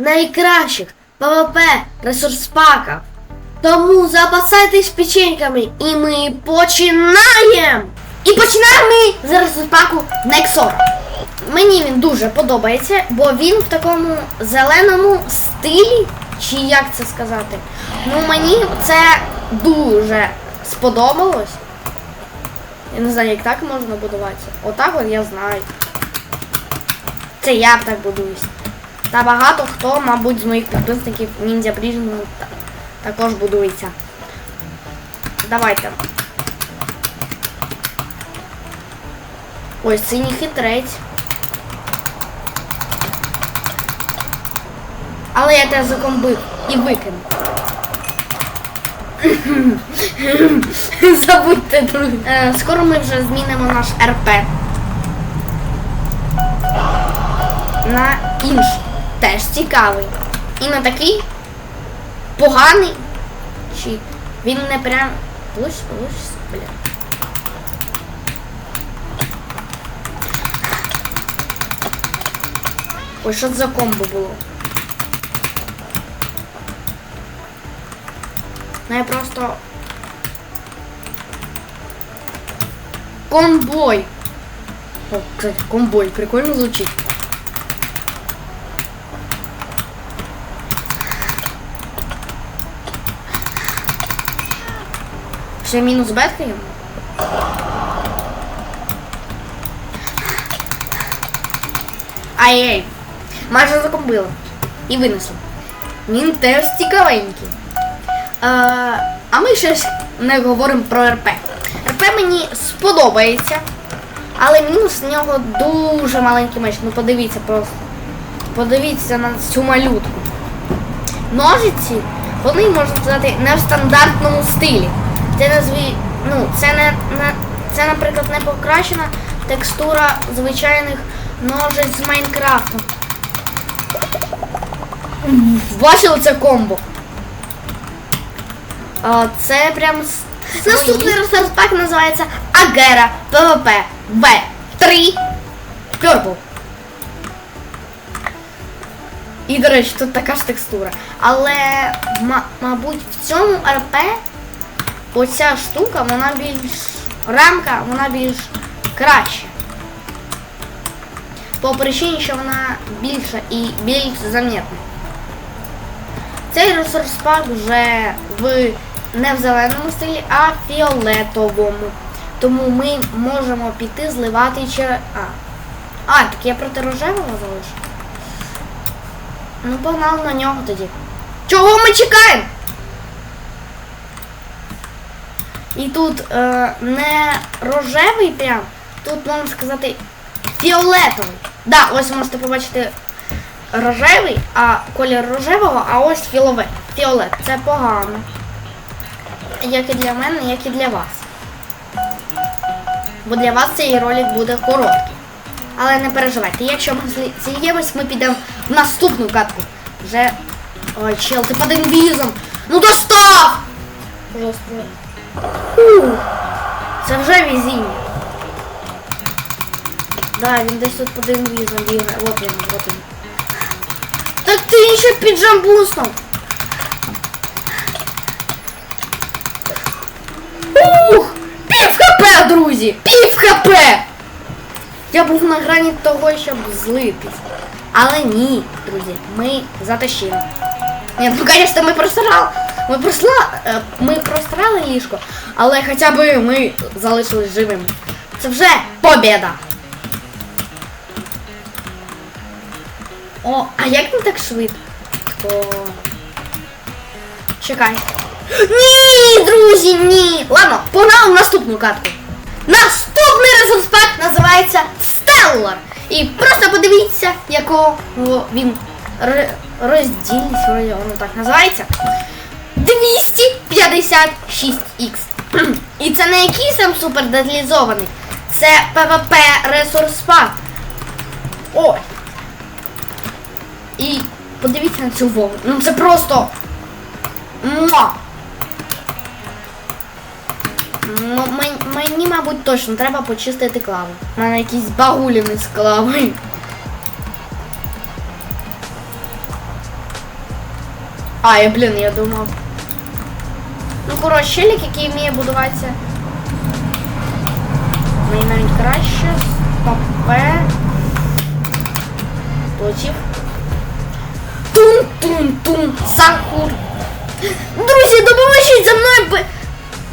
найкращих ПВП ресурс-паків. Тому запасайтесь печеньками і ми починаємо! І починаємо ми з ресурс-паку Нексора. Мені він дуже подобається, бо він в такому зеленому стилі, чи як це сказати. Ну мені це дуже сподобалось. Я не знаю, як так можна будуватися. Отак от я знаю. Це я б так будуюсь. Та багато хто, мабуть, з моїх підписників Ніндзя Пріжну також будується. Давайте. Ось синій хитрець. Але я тебе закомбив і викину. Забудьте, друзі. Е, Скоро ми вже змінимо наш РП. На інший. Теж цікавий. І на такий поганий. Чи він не прям. Луч, луч, бля. Ой, що це за комбо було? Ну я просто... Комбой! О, кстати, комбой, прикольно звучит. Ще мінус беткаємо? Ай-яй. Майже закомбила. І винесла. Він теж цікавенький. Е, а ми ще не говоримо про РП. РП мені сподобається, але мінус в нього дуже маленький меч. Ну подивіться просто. Подивіться на цю малютку. Ножиці, вони, можна сказати, не в стандартному стилі. Це назві, ну, це не, не це, наприклад, не покращена текстура звичайних ножиць з Майнкрафту. Бачили це комбо? А, Це прям наступний ресурс-пак називається Агера ПВП В3 Purple. І, до речі, тут така ж текстура. Але, мабуть, в цьому РП оця штука, вона більш. Рамка, вона більш краща. По причині, що вона більша і більш замітна. Цей ресурс пак вже в не в зеленому стилі, а фіолетовому. Тому ми можемо піти зливати через... А. А, так я проти рожевого залишу. Ну, погнали на нього тоді. Чого ми чекаємо? І тут е, не рожевий прям, тут можна сказати фіолетовий. Да, ось можете побачити рожевий, а колір рожевого, а ось філове. Фіолет. Це погано. Як і для мене, як і для вас. Бо для вас цей ролик буде короткий. Але не переживайте, якщо ми зільємось, ми підемо в наступну катку. Вже. Ой, чел, ти під інвізом! Ну достав! Жорстко. Фу. Це вже везіння. Да, він десь тут під інвізом бігає. Вот він, вот він. Так ти ще під джамбусом. Ух! Пів хп, друзі! Пів хп! Я був на грані того, щоб злитись. Але ні, друзі, ми затащили. Ні, ну, звісно, ми просрали. Ми просла, е, ми просрали ліжко, але хоча б ми залишились живими. Це вже побіда. О, а як не так швидко? Чекай. Ні, друзі, ні. Ладно, погнали в наступну катку. Наступний ресурс-пак називається Stellar. І просто подивіться, якого він р- роздільність, воно так називається. 256X. І це не якийсь там супер деталізований. Це PvP ресурс пак. Ой. І подивіться на цю вогу. Ну це просто. Муа! Мен- Мені, мабуть, точно треба почистити клаву. У мене якісь багуліни з клавою. А, я, блін, я думав. Ну, коротше, челік, який вміє будуватися. Мені навіть краще. Стопе. Полетів. Тун-тун-тун. Сахур. Друзі, допоможіть за мною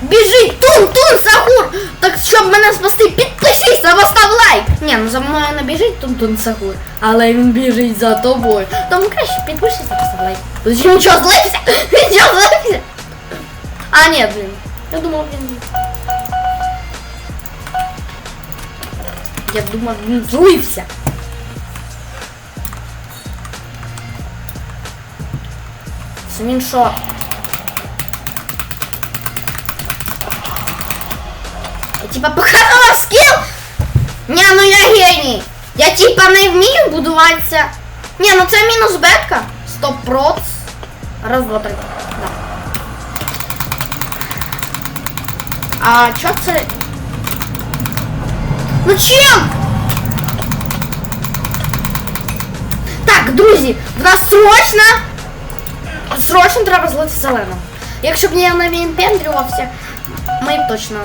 біжить тун-тун, Сахур! Так щоб мене спасти, підпишись або став лайк! Ні, ну за мною не біжить тун-тун Сахур, але він біжить за тобою. Тому краще підпишись або став лайк. Нічого злився? Нічого злився? А, ні, блін. Я думав, він. Я думав, він злився. Це Він? Я типа показала скіл? Ні, ну я геній. Я типа не вмію будуватися. Ні, ну це мінус бетка. Стоп проц. Раз, два, три. Да. А чо це? Ну чим? Так, друзі, в нас срочно Срочно треба злити зелену. Якщо б я не вимпендрювався, ми б точно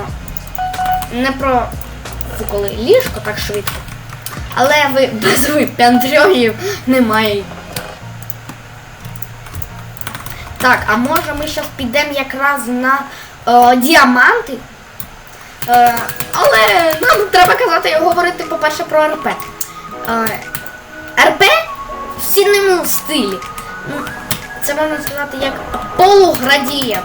не профукали ліжко так швидко. Але ви без випендрюгів немає. Так, а може ми зараз підемо якраз на е, діаманти? Е, але нам треба казати говорити, по-перше, про РП. Е, РП в сильному стилі. Це можна сказати як полуградієнт.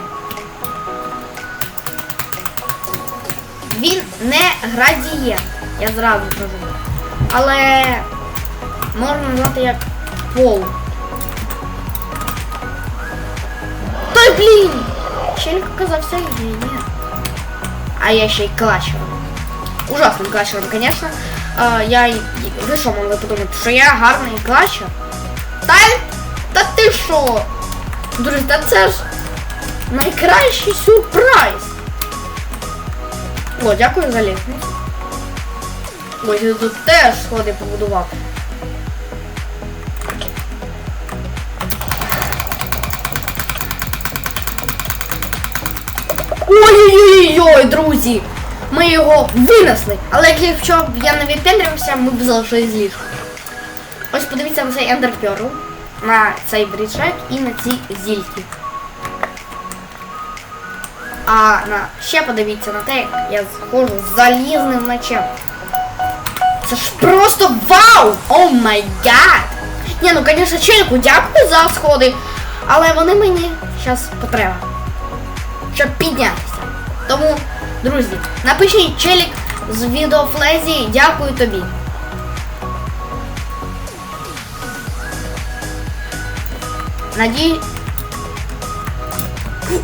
Він не градієнт, я зразу кажу. Але можна назвати як пол. Той блін! Челик оказався генієм. А я ще й клачером. Ужасним клачером, конечно. Я... Ви що могли подумати, що я гарний клачер? Та, та ти що? Друзі, та це ж найкращий сюрприз. О, дякую за лісницю. Ось тут теж сходи побудував. Ой-ой-ой, друзі! Ми його винесли. Але якщо б я не відпендрювався, ми б залишились з ліжка. Ось подивіться на цей Ender на цей бріджек і на ці зільки. А на ще подивіться на те, як я схожу з залізним мечем. Це ж просто вау! О май гад! Ні, ну звісно, Челіку дякую за сходи, але вони мені зараз потреба. Щоб піднятися. Тому, друзі, напишіть челік з відеофлезі, дякую тобі. Надій.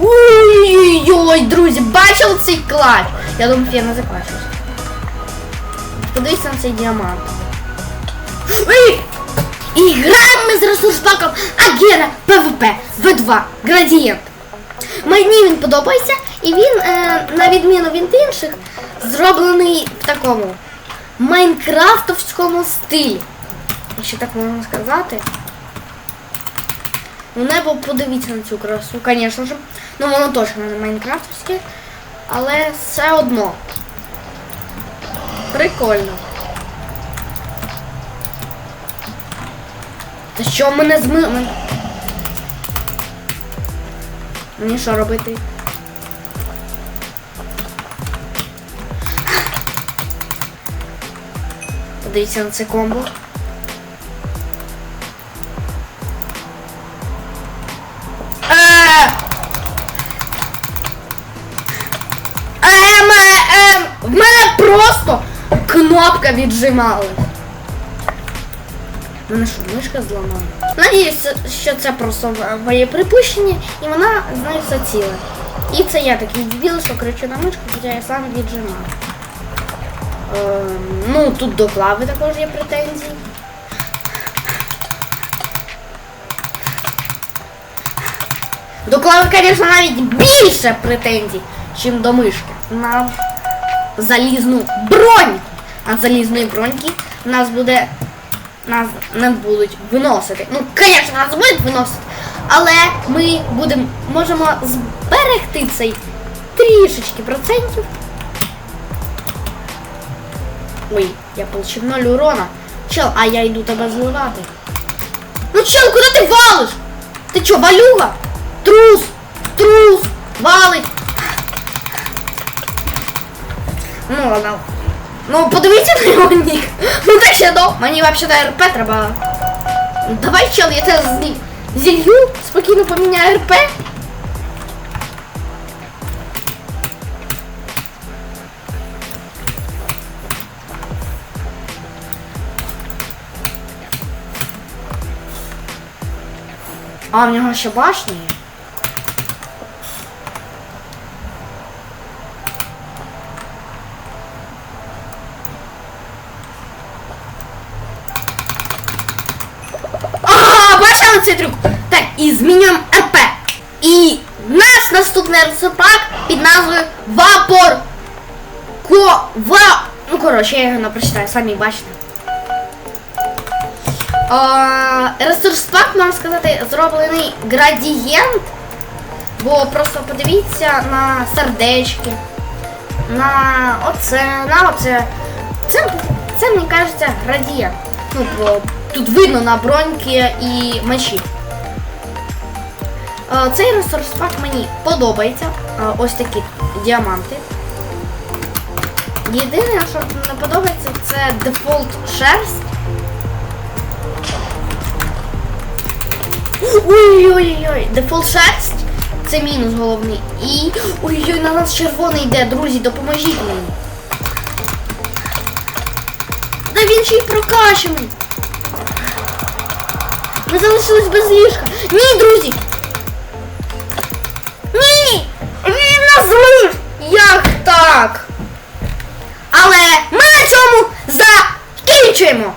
Ой-ой-ой, друзі, бачили цей клач? Я думаю, я не заклачусь. Подивіться на цей діамант. Ей! І ми з ресурс-паком Агера ПВП В2 Градієнт. Мені він подобається, і він, е, на відміну від інших, зроблений в такому майнкрафтовському стилі. Якщо так можна сказати. Ну, небо подивіться на цю красу, звісно ж. Ну, воно точно не майнкрафтовське, але все одно. Прикольно. Та що мене змили? Мені що робити? Подивіться на це комбо. Е! Ем, е, ем, в мене просто кнопка віджималась. В Мене що, мишка зламала? Надіюся, що це просто моє припущення, і вона з нею все. І це я такий дебіл, що кричу на мишку, хоча я сам віджимав. Ем, ну, тут до клави також є претензії. До клави, звісно, навіть більше претензій, ніж до мишки. На залізну броньку. А залізної броньки нас буде. Нас не будуть виносити. Ну, звісно, нас будуть виносити. Але ми будемо можемо зберегти цей трішечки процентів. Ой, я получив 0 урона. Чел, а я йду тебе зливати. Ну чел, куди ти валиш? Ти чо, валюга? Трус! Трус! Валить! Ну ладно. Ну подивіться на його нік. Ну так ще до. Мені взагалі РП треба. Давай, чел, я тебе злі... зілью, спокійно поміняю РП. А, в нього ще башні є. Ага, бачили? Так, і змінюємо РП. І в нас наступний рецепак під назвою Вапор Ко... Ва... Ну, коротше, я його не прочитаю, самі бачите. Ресурс пак, можна сказати, зроблений градієнт. Бо просто подивіться на сердечки, на оце, на оце. Це, це мені кажеться, градієнт. Ну, бо тут видно на броньки і мечі. Цей ресурс пак мені подобається. Ось такі діаманти. Єдине, що не подобається, це дефолт шерсть. Ой-ой-ой, дефолт шерсть. Це мінус головний. І. Ой-ой, на нас червоний йде, друзі, допоможіть мені. Та він ще й прокачаний. Ми залишились без ліжка. Ні, друзі! Ні! Він нас злив! Як так? Але ми на цьому закінчуємо!